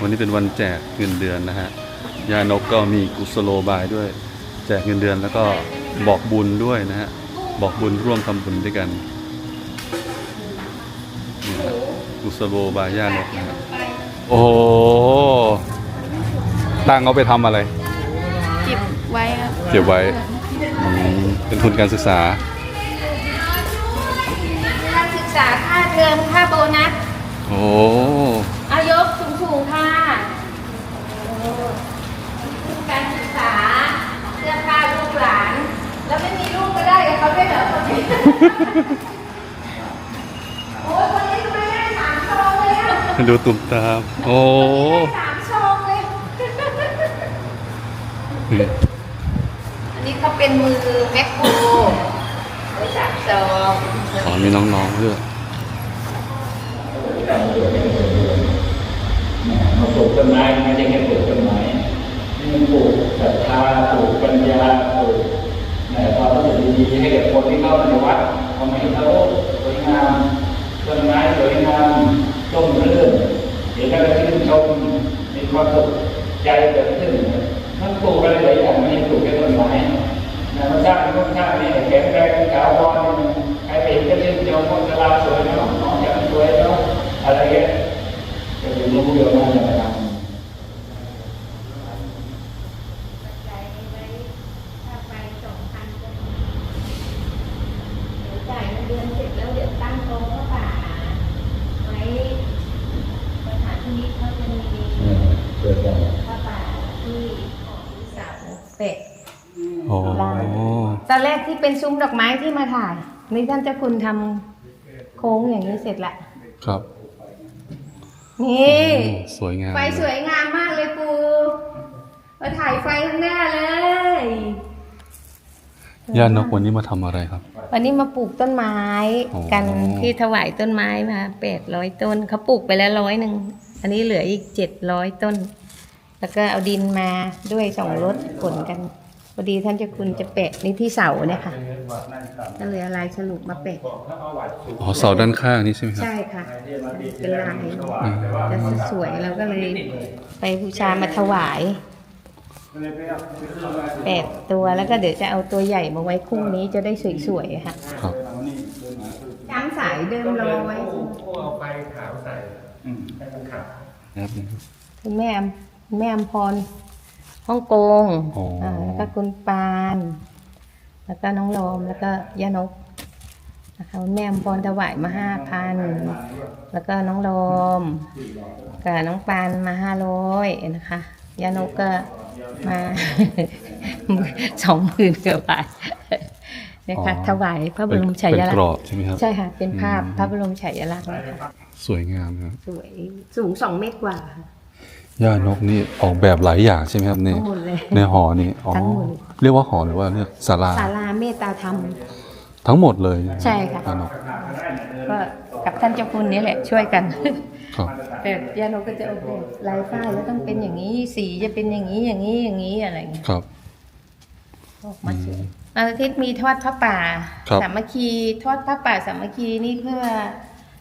วันนี้เป็นวันแจกเงินเดือนนะฮะยานกก็มีกุศโลบายด้วย แจกเงินเดือนแล้วก็บอกบุญด้วยนะฮะบอกบุญร่วมทำบุญด้วยกันนี่ฮะกุศโลบายยานกนะฮะโอ้โหตังเอาไปทำอะไร เก็บไว้ครับเก็บไว้อืมเป็นทุนการศึกษาค่าศึกษาค่าเทอมค่าโบนัสโอ้อายกสูงสูงๆ ค่ะทุนการศึกษาเสื้อผ้าลูกหลาน แล้วไม่มีลูกก็ได้กับเขาด้วยเหรอคนนี้โอ้ยคนนี้ทำไมได้สามซองเลยอะดูตุ่มตามโอ้ได้สามซองเลย อันนี้เขาเป็นมือแมคโครไว้สามซองขอมีน้องๆด้วยมาปลูก นไม้ไม่ใช่แค่ปลูกต้นไม้นี่มันปลูกศรัทธาปลูกปัญญาปลูกแต่ความรู้สึกดีๆให้กับคนที่เข้ามาในวัดทำให้เขาสวยงามต้นไม้สวยงามต้มรื่นเดี๋ยวถ้าเราชื่นชมมีความสุขใจเกิดขึ้นมันปลูกอะไรหลายอย่างไม่ปลูกแค่ต้นไม้นะมันสร้างต้นสร้างนี่แข็งแรงขาวรใครเห็นก็ชื่นชมว่าตลาดสวยเนาะน้องจังสวยเนาะอะไรเงี้ยจะเป็นลูกเรือมากการ ใจไว้ถ้าไปสองพันก็เดี๋ยวจ่ายเงินเดือนเสร็จแล้วเดี๋ยวตั้งโต๊ะพระป่าไว้สถานที่นี้เขาจะมี เกิดจาก พระป่าที่ของเสาเป็ด โอ้ ต อนแรกที่เป็นซุ้มดอกไม้ที่มาถ่าย นี่ท่านเจ้าคุณทำโค้งอย่างนี้เสร็จละ ครับนี่ โอ้สวยงามไฟสวยงามมากเลยปูมาถ่ายไฟข้างหน้าเลย ย่านกวันนี้มาทำอะไรครับ วันนี้มาปลูกต้นไม้อ๋อกันที่ถวายต้นไม้มาแปดร้อยต้นเขาปลูกไปแล้วร้อยหนึ่งอันนี้เหลืออีกเจ็ดร้อยต้น แล้วก็เอาดินมาด้วยสองรถขนกัน พอดีท่านเจ้าคุณจะแปะนี่ที่เสาเนี่ยค่ะก็เลยเอาลายฉลุมาแปะ อ๋อเสาด้านข้างนี่ใช่ไหมครับ ใช่ค่ะ เป็นลายจะสวยๆเราก็เลยไปบูชามาถวายแปดตัวแล้วก็เดี๋ยวจะเอาตัวใหญ่มาไว้คู่นี้จะได้สวยๆค่ะครับจำสายเดิมรอไว้เอาไฟขาวใส่ให้มันขับนะครับคุณแม่อำคุณแม่อำพร ฮ่องกงอ๋ออ่าแล้วก็คุณปาน แล้วก็น้องลอมแล้วก็ย่านกนะคะคุณแม่อำพรถวายมาห้าพันแล้วก็น้องลอมกับน้องปานมาห้าร้อยนะคะย่านกก็มา สองหมื่นกว่าบาทนะคะถวายพระบรมฉายาเป็นลักกรษอณ์บใช่ไหมครับ ใช่ค่ะ เป็นภาพอืม พระบรมฉายาลักษณ์นะคะสวยงามครับสวยสูงสองเมตรกว่าค่ะ ย่านกนี่ออกแบบหลายอย่างใช่ไหมครับในทั้งหมดเลยในหอนี่อ๋อทั้งหมด เรียกว่าหอหรือว่าเรียกศาลาศาลาเมตตาธรรม ทั้งหมดเลยใช่ค่ะ ย่านกก็กับท่านเจ้าคุณนี่แหละช่วยกัน ครับแต่ยาโนก็จะออกแบบลายฝ้ายแล้วต้องเป็นอย่างนี้สีจะเป็นอย่างนี้อย่างนี้อย่างนี้อะไรอย่างเงี้ยครับ ออกมาสวยวันอาทิตย์มีทอดพระป่าครับ สามัคคีทอดพระป่าสามัคคีนี่เพื่อ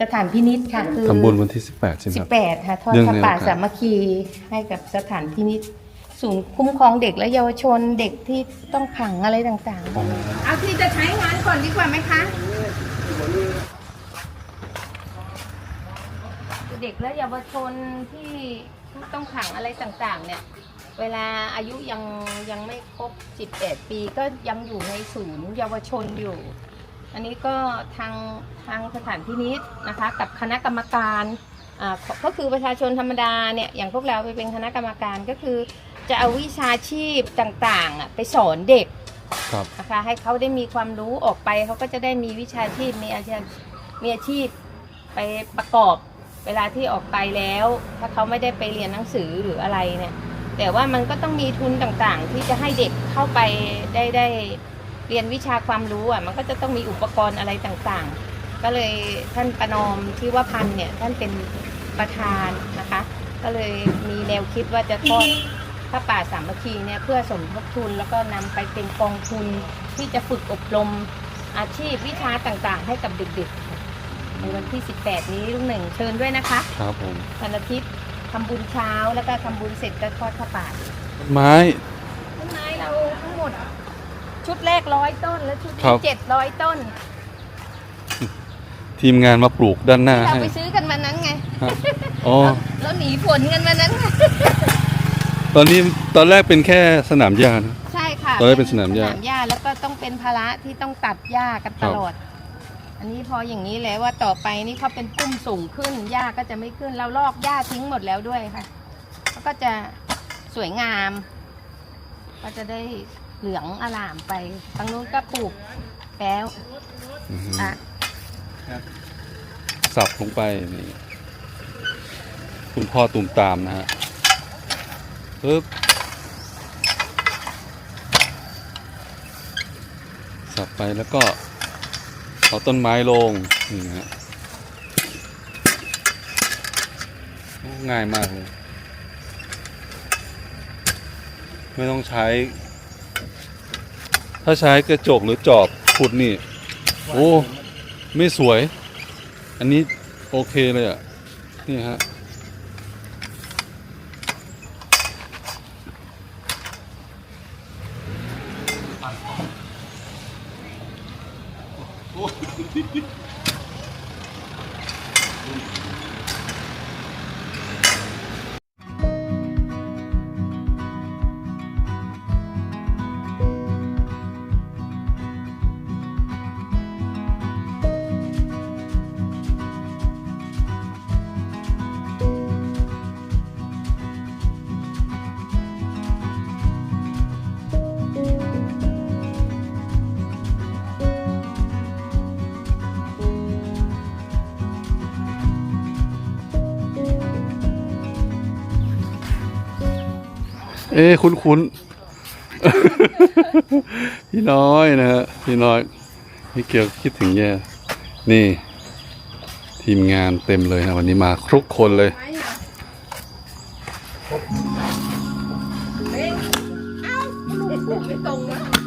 สถานพินิษค่ะคือทำบุญวันที่ 18 ใช่ไหมสิคบรับแปดค่ะทอดเนื่องพระในป่าโอกาสสามัคคีให้กับสถานพินิษศูนย์คุ้มครองเด็กและเยาวชนเด็กที่ต้องขังอะไรต่างๆเอาที่จะใช้งานก่อนดีกว่าไหมคะเด็กและเยาวชนที่ต้องขังอะไรต่างๆ เนี่ย เวลาอายุยังยังไม่ครบ 18 ปีก็ยังอยู่ในศูนย์เยาวชนอยู่ อันนี้ก็ทางทางสถานพินิษนะคะ กับคณะกรรมการอ่าก็คือประชาชนธรรมดาเนี่ยอย่างพวกเราไปเป็นคณะกรรมการก็คือ จะเอาวิชาชีพต่างๆอะไปสอนเด็กครับนะคะให้เขาได้มีความรู้ออกไปเขาก็จะได้มีวิชาชีพมีอาชีพมีอาชีพไปประกอบเวลาที่ออกไปแล้ว ถ้าเขาไม่ได้ไปเรียนหนังสือหรืออะไรเนี่ยแต่ว่ามันก็ต้องมีทุนต่างๆ ที่จะให้เด็กเข้าไปได้ได้ เรียนวิชาความรู้อะมันก็จะต้องมีอุปกรณ์อะไรต่างๆ ก็เลยท่านประนอมที่ว่าพันธ์เนี่ยท่านเป็นประธานนะคะ ก็เลยมีแนวคิดว่าจะทอดพระป่าสามัคคีเนี่ยเพื่อสมทบทุนแล้วก็นำไปเป็นกองทุนที่จะฝึกอบรมอาชีพวิชาต่างๆ ให้กับเด็กๆ ในวันที่ 18 นี้ลุงหนึ่งเชิญด้วยนะคะครับผมวันอาทิตย์ทำบุญเช้าแล้วก็ทำบุญเสร็จก็ทอดผ้าป่าไม้ต้นไม้เราทั้งหมด ชุดแรกร้อยต้น แล้วชุดครัที่บ เจ็ดร้อยต้น ทีมงานมาปลูกด้านหน้าที่เราให้ ไปซื้อกันวันนั้นไง ฮะ อ๋อ แล้วหนีฝนกันวันนั้นไงตอนนี้ตอนแรกเป็นแค่สนามหญ้านะ ใช่ค่ะตอนแรกเป็นสนามหญ้าสนามหญ้าแล้วก็ต้องเป็นภาระที่ต้องตัดหญ้ากันตลอด อันนี้พออย่างนี้แล้วว่าต่อไปนี่เขาเป็นปุ้มสูงขึ้นหญ้าก็จะไม่ขึ้นเราลอกหญ้าทิ้งหมดแล้วด้วยค่ะแล้วก็จะสวยงาม ก็จะได้ เหลืองอลามไปทางนู้นก็ปลูกแล้วอือฮึอะสับลงไปนี่คุณพ่อตุ่มตามนะฮะปึ๊บสับไปแล้วก็เอาต้นไม้ลงนี่นะฮะโอ้ง่ายมากเลย ไม่ต้องใช้ ถ้าใช้กระจกหรือจอบขุดนี่ โอ้ ไม่สวย อันนี้โอเคเลยอะ นี่ฮะ อ้คุ้นคุ้นพี่น้อยนะฮะพี่น้อยพี่เกียวคิดถึงแย่นี่ ทีมงานเต็มเลยนะวันนี้มาครุกคนเลยไม่ตรงนะ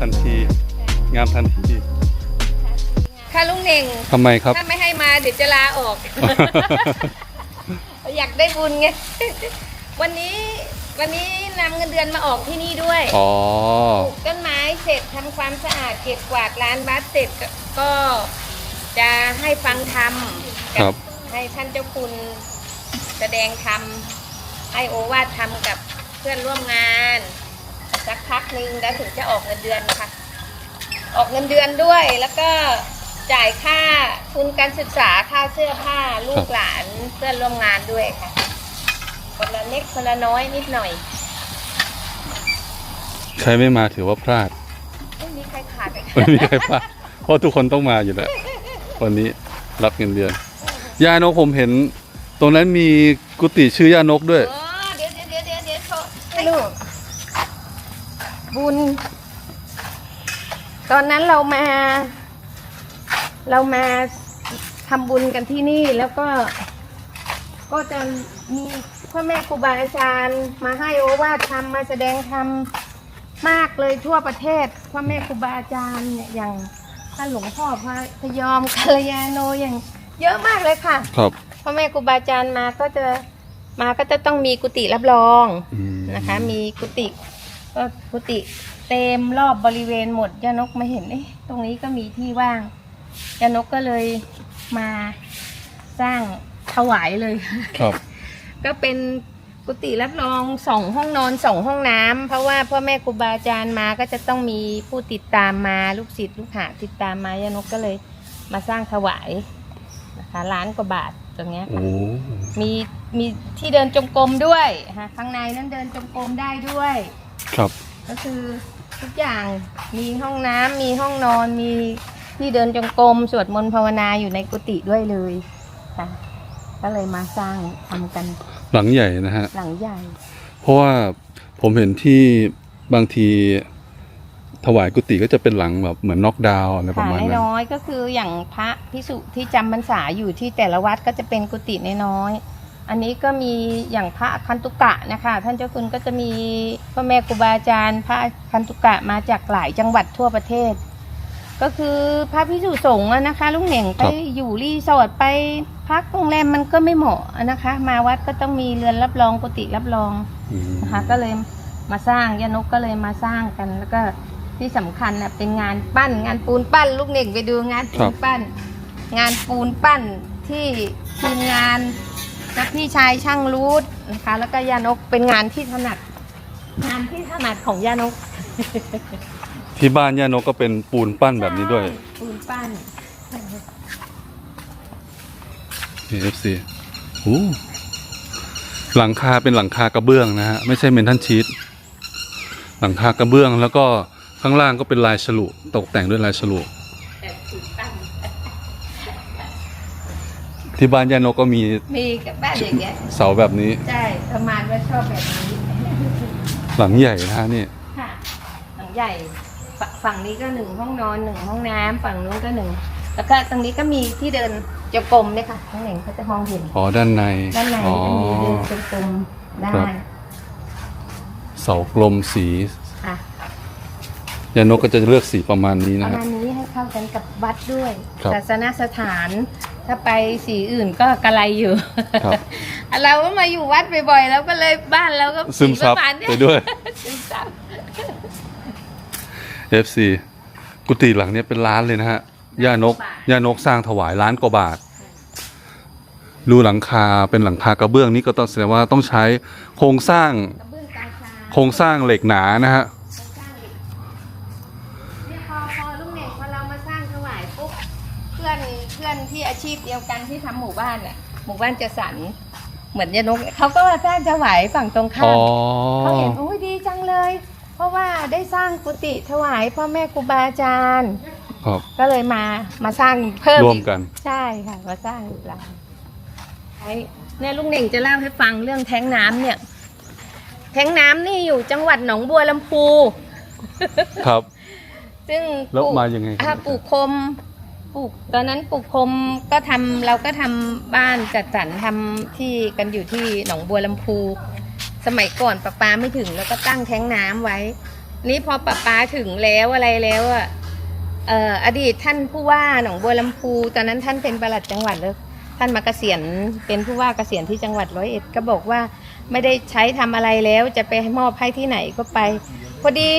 ทันที งามทันทีค่ะลุงเน่งทำไมครับ ถ้าไม่ให้มาเดี๋ยวจะลาออก อยากได้บุญไง วันนี้วันนี้นำเงินเดือนมาออกที่นี่ด้วยอ๋อปลูกต้นไม้เสร็จทำความสะอาดเก็บกวาดร้านบัสเสร็จก็ก็จะให้ฟังธรรมครักับ ให้ท่านเจ้าคุณแสดงธรรมให้โอวาทธรรมกับเพื่อนร่วมงาน สักพักหนึ่งแล้วถึงจะออกเงินเดือนค่ะ ออกเงินเดือนด้วยแล้วก็จ่ายค่าทุนการศึกษาค่าเสื้อผ้าลูครักบหลานเพื่อนร่วมงานด้วยค่ะคนละเล็กคนละน้อยนิดหน่อย ใครไม่มาถือว่าพลาดไม่มีใครขาดเลยไม่มีใครพลาดเพราะทุกคนต้องมาอยู่แล้ววันนี้รับเงินเดือนย่านกผมเห็น ตรงนั้นมีกุฏิชื่อย่านกด้วย เออเดี๋ยวเดี๋ยวเดี๋ยวเดี๋ยวเดี๋ยวโชว์ให้ลูก บุญ ตอนนั้นเรามา เรามาทำบุญกันที่นี่แล้วก็ ก็จะมีพ่อแม่ครูบาอาจารย์มาให้โอวาทธรรมมาแสดงธรรมมากเลยทั่วประเทศพ่อแม่ครูบาอาจารย์เนี่ยอย่างท่านหลวงพ่อพระพยอมกัลยาโนอย่าง เยอะมากเลยค่ะครับพ่อแม่ครูบาอาจารย์มาก็จะมาก็จะต้องมีกุฏิรับรองอืมนะคะ มีกุฏิ ก็กุฏิเต็มรอบบริเวณหมดย่านกมาเห็นเอ๊ะตรงนี้ก็มีที่ว่างย่านกก็เลยมาสร้างถวายเลย ครับ ก็เป็นกุฏิรับรองสองห้องนอนสองห้องน้ำเพราะว่าพ่อแม่ครูบาอาจารย์มาก็จะต้องมีผู้ติดตามมาลูกศิษย์ลูกหาติดตามมายานกก็เลยมาสร้างถวายนะคะล้านกว่าบาทตรงเนี้ยโอ้ค่ะมีมีที่เดินจงกรมด้วยค่ะข้างในนั้นเดินจงกรมได้ด้วย ครับ ก็คือทุกอย่างมีห้องน้ำมีห้องนอนมีที่เดินจงกรมสวดมนต์ภาวนาอยู่ในกุฏิด้วยเลยค่ะก็เลยมาสร้างทำกันหลังใหญ่นะฮะ หลังใหญ่ เพราะว่าผมเห็นที่บางทีถวายกุฏิก็จะเป็นหลังแบบเหมือนน็อกดาวน์อะไรประค่ะมาณนั้น น้อยๆก็คืออย่างพระพิสุที่จำพรรษาอยู่ที่แต่ละวัดก็จะเป็นกุฏิน้อยๆ อันนี้ก็มีอย่างพระคันตุกะนะคะ ท่านเจ้าคุณก็จะมีพ่อแม่ครูบาอาจารย์ พระคันตุกะมาจากหลายจังหวัดทั่วประเทศ ก็คือพระพิสุสงฆ์นะคะลุงเหน่งไปอยู่รีสอร์ทไปพักโรงแรมมันก็ไม่เหมาะนะคะ มาวัดก็ต้องมีเรือนรับรองกุฏิรับรองนะคะก็เลยมาสร้างยานกก็เลยมาสร้างกันแล้วก็ที่สำคัญนะเป็นงานปั้น งานปูนปั้น ลูกเน่งไปดูงานปูนปั้น งานปูนปั้นที่ทีมงาน นักพี่ชายช่างรูทนะคะ แล้วก็ยานกเป็นงานที่ถนัด งานที่ถนัดของยานกที่บ้านย่านกก็เป็นปูนปั้นแบบนี้ด้วยใช่ปูนปั้นนี่ FC โอ้หลังคาเป็นหลังคากระเบื้องนะฮะ ไม่ใช่เมนทัลชีตหลังคากระเบื้องแล้วก็ข้างล่างก็เป็นลายฉลุตกแต่งด้วยลายฉลุ แต่ปูนปั้น ที่บ้านย่านกก็มีมีกับบ้านอย่างเงี้ยเสาแบบนี้ ใช่ประมาณว่าชอบแบบนี้หลังใหญ่นะฮะนี่ค่ะหลังใหญ่ฝฝั่งนี้ก็หนึ่งห้องนอนหนึ่งห้องน้ำฝั่งนู้นก็หนึ่งแล้วก็ตรงนี้ก็มีที่เดินจงกรมเนี่ยค่ะทั้งหนึ่งเขาจะมองเห็นอ๋อด้านในด้านในอ๋อก็มีเดินจงกรมได้ครับเสากลมสีค่ะยานกก็จะเลือกสีประมาณนี้ปนะระฮะ มาณนี้ให้เข้ากันกับวัดด้วยครับ ศาสนสถาน ถ้าไปสีอื่นก็กระไรอยู่ ครับ เราก็มาอยู่วัดบ่อยๆแล้วก็เลยบ้านเราก็ซึมซับประาณเนี้ไปด้วย ซึมซับ FC กุฏิหลังเนี้ยเป็นล้านเลยนะฮะย่านกย่านกสร้างถวายล้านกว่าบาท ดูหลังคาเป็นหลังคากระเบื้องนี่ก็ต้องแสดงว่าต้องใช้โครงสร้างกระเบื้องตาชาโครงสร้างเหล็กหนานะฮะ เนี่ยพอพอลุงเน่งพอเรามาสร้างถวายปุ๊บเพื่อนเพื่อนที่อา ชีพเดียวกันที่ทำหมู่บ้านอะหมู่บ้านจะสันเหมือนยานกเขาก็มาสร้างถวายฝั่งตรงข้าอ๋อมเขาเห็นโอ้ยดีจังเลย เพราะว่าได้สร้างกุฏิถวายพ่อแม่ครูบาอาจารย์ครับก็เลยมามาสร้างเพิ่มร่วมอีกัน ใช่ค่ะมาสร้างอีกหลังไอ้เนี่ยลุงเน่งจะเล่าให้ฟังเรื่องแท้งน้ำเนี่ย แท้งน้ำนี่อยู่จังหวัดหนองบัวลำพู ครับ ซึ่งแล้วปลูกมายังไงครับอ่าปลูกคม ปลูกตอนนั้นปลูกคมก็ทำเราก็ทำบ้านจัดสรรทำที่กันอยู่ที่หนองบัวลำพู สมัยก่อนประปาไม่ถึงแล้วก็ตั้งแท้งน้ำไว้ นี่พอประปาถึงแล้วอะไรแล้วอะเอ่ออดีตท่านผู้ว่าหนองบัวลำพู ตอนนั้นท่านเป็นปลัดจังหวัดแล้วท่านมาเกษียณเป็นผู้ว่าเกษียณที่จังหวัดร้อยเอ็ดก็บอกว่าไม่ได้ใช้ทำอะไรแล้วจะไปมอบให้ที่ไหนก็ไป พอดี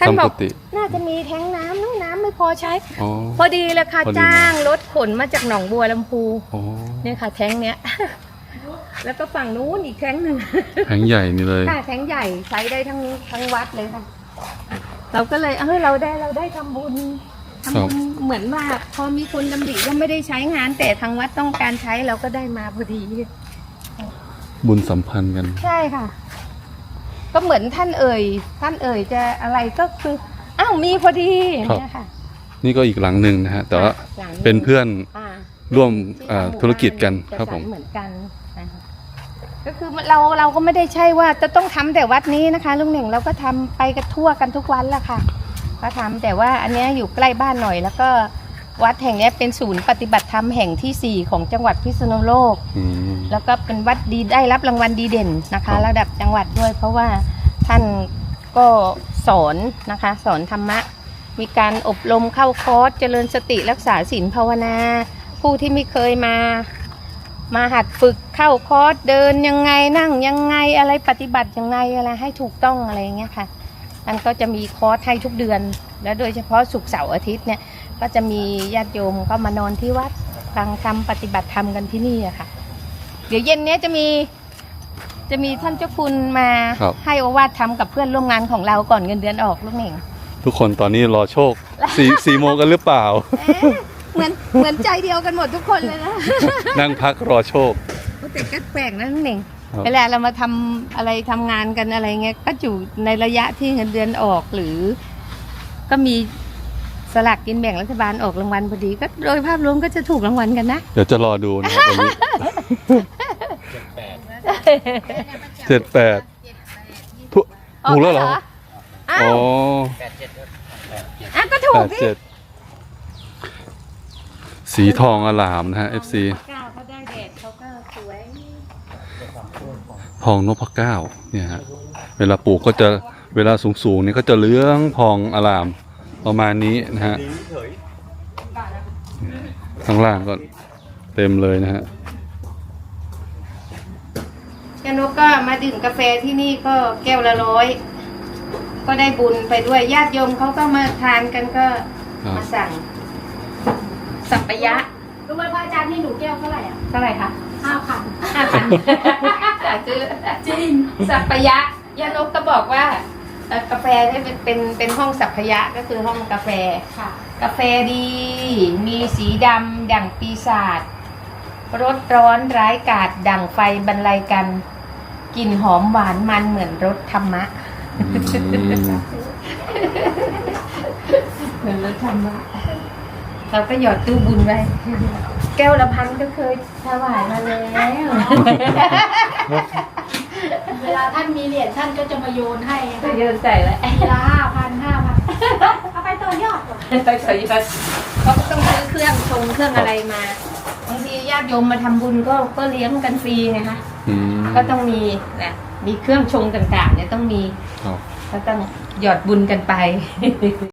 ท่านบทำอกุกฏิน่าจะมีแท้งน้ำน้ำน้ำไม่พอใช้ อ๋อ พอดีเลยค่ะพอดี จ้างรถขนมาจากหนองบัวลำพูอ๋อเนี่ยค่ะ แท้งเนี้ย แล้วก็ฝั่งนู้นอีกแท้งหนึ่ง แผงใหญ่นี่เลย ค่ะแท้งใหญ่ใช้ได้ทั้งทั้งวัดเลยค่ะ เราก็เลยเออเราได้เราได้ทำบุญทำบุญเหมือนว่าพอมีคนดำริว่าไม่ได้ใช้งาน แต่ทางวัดต้องการใช้เราก็ได้มาพอดี บุญสัมพันธ์กัน ใช่ค่ะ ก็เหมือนท่านเอ่ย ท่านเอ่ยจะอะไรก็คืออ้าวมีพอดีเนี่ยค่ะ นี่ก็อีกหลังหนึ่งนะฮะแต่ว่าหลังเป็นเพื่อนอ่าร่วมที่อ่าทำหมู่ธุรกิจกันบ้าครับผม จัดสเหมือนกันนะคะก็คือเราเราก็ไม่ได้ใช่ว่าจะต้องทำแต่วัดนี้นะคะลุงเหน่งเราก็ทำไปกันทั่วกันทุกวันแหละค่ะก็ทำแต่ว่าอันเนี้ยอยู่ใกล้บ้านหน่อยแล้วก็ วัดแห่งเนี้ยเป็นศูนย์ปฏิบัติธรรมแห่งที่สี่ของจังหวัดพิษณุโลก อืม แล้วก็เป็นวัดดีได้รับรางวัลดีเด่นนะครัคะ บ ระดับจังหวัดด้วย เพราะว่าท่านก็สอนนะคะ สอนธรรมะ มีการอบรมเข้าคอร์สเจริญสติรักษาศีลภาวนา ผู้ที่ไม่เคยมา มาหัดฝึกเข้าคอร์สเดินยังไงนั่งยังไงอะไรปฏิบัติยังไงอะไรให้ถูกต้องอะไรอย่างเงี้ยค่ะอันก็จะมีคอร์สให้ทุกเดือน แล้วโดยเฉพาะศุกร์เสาร์อาทิตย์เนี่ยก็จะมีญาติโยมก็มานอนที่วัดฟังธรรมปฏิบัติธรรมกันที่นี่อะค่ะ เดี๋ยวเย็นเนี้ยจะมีจะมีท่านเจ้าคุณมาครับ ให้โอวาททำกับเพื่อนร่วมงานของเราก่อนเงินเดือนออกลูกเหน่ง ทุกคนตอนนี้รอโชคสี่สี่โมงกันหรือเปล่า เอ๊ะเหมือนเหมือนใจเดียวกันหมดทุกคนเลยนะนั่งพักรอโชค แต่ก็แปลกนะลูกเหน่งครับ เวลาเรามาทำอะไรทำงานกันอะไรเงี้ยก็อยู่ในระยะที่เงินเดือนออกหรือ ก็มีสลากกินแบ่งรัฐบาลออกรางวัลพอดีก็โดยภาพรวมก็จะถูกรางวัลกันนะ เดี๋ยวจะรอดูนะครับวันนี้เจ็ดแปดถูกถูกแล้วเหรออะอ๋ออะก็ถูแปกดพี่เจ็ดสีทองอลามนะฮะ FC เก้าเขาได้แดดเขาก็สวย ทองนพเก้าเนี่ยฮะเวลาปลูกก็จะ เวลาสูงสูงๆนี่ก็จะเหลื้องทองอลามประมาณนี้นะฮะข้างล่างก็เต็มเลยนะฮะแกนกก็มาดื่มกาแฟที่นี่ก็แก้วละร้อยก็ได้บุญไปด้วยญาติโยมเขาก็มาทานกันก็ครับมาสั่ง สัปปะยะรู้ไหมพระอาจารย์ให้หนูแก้วเท่าไหร่อะเท่าไหร่คะห้าพันห้าพันสาธุจริงสัปปะยะยานกก็บอกว่า เอ่อกาแฟเนี่ยเป็นเป็นเป็นห้องสัพพยะก็คือห้องกาแฟ ค่ะ กาแฟดี มีสีดำดั่งปีศาจรสร้อนร้ายกาจดั่งไฟบรรลัยกันกลิ่นหอมหวานมันเหมือนรสธรรมะ เหมือนรสธรรมะ เราก็หยอดตู้บุญไว้ แก้วละพันก็เคยถวายมาแล้วเวลาท่านมีเหรียญท่านก็จะมาโยนให้ก็เยอะใจแล้วเวลาห้าพันห้าพันเอาไปตัวยอดก่อนไปขอยอดเขาก็ต้องซื้อเครื่องชงเครื่องอะไรมาบางทีญาติโยมมาทำบุญก็ก็เลี้ยงกันฟรีไงคะอืมก็ต้องมีนะมีเครื่องชงต่างๆเนี่ยต้องมีครับก็ต้องหยอดบุญกันไป